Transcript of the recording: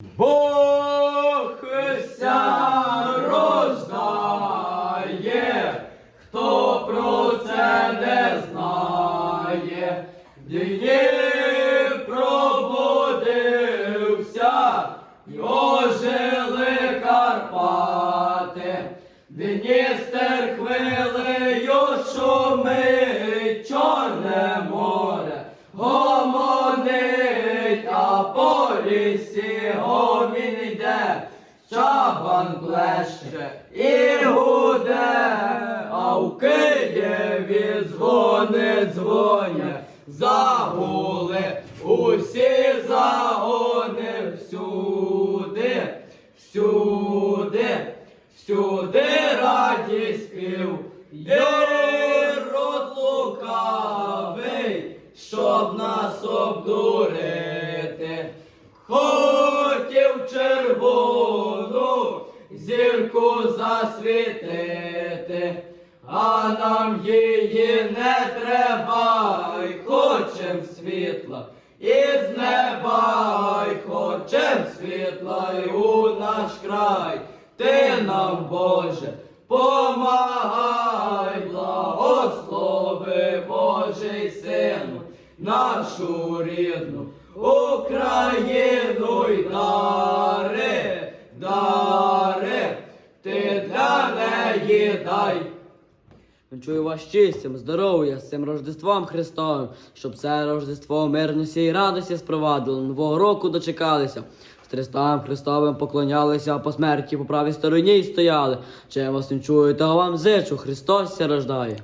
Бог ся рождає, хто про це не знає, Днів пробудився, й ожили Карпати, Дністер хвилею по лісі гомін йде, чабан плеще і гуде, а в Києві дзвони дзвонять, загули усі загони всюди, всюди, всюди радість спів, є лукавий, щоб нас обдурити. Хотів червону зірку засвітити, а нам її не треба, й хочем світла, із неба, й хочем світла, й у наш край, ти нам, Боже, помагай, благослови Божий сину, нашу рідну Україну неї дай. Чую вас щастям, здоров'я з цим Рождеством Христовим, щоб це Рождество мирності і радості спровадило, нового року дочекалися. З Христом Христовим поклонялися, по смерті по правій стороні й стояли. Чим вас не чую, того вам зичу, Христос ся рождає.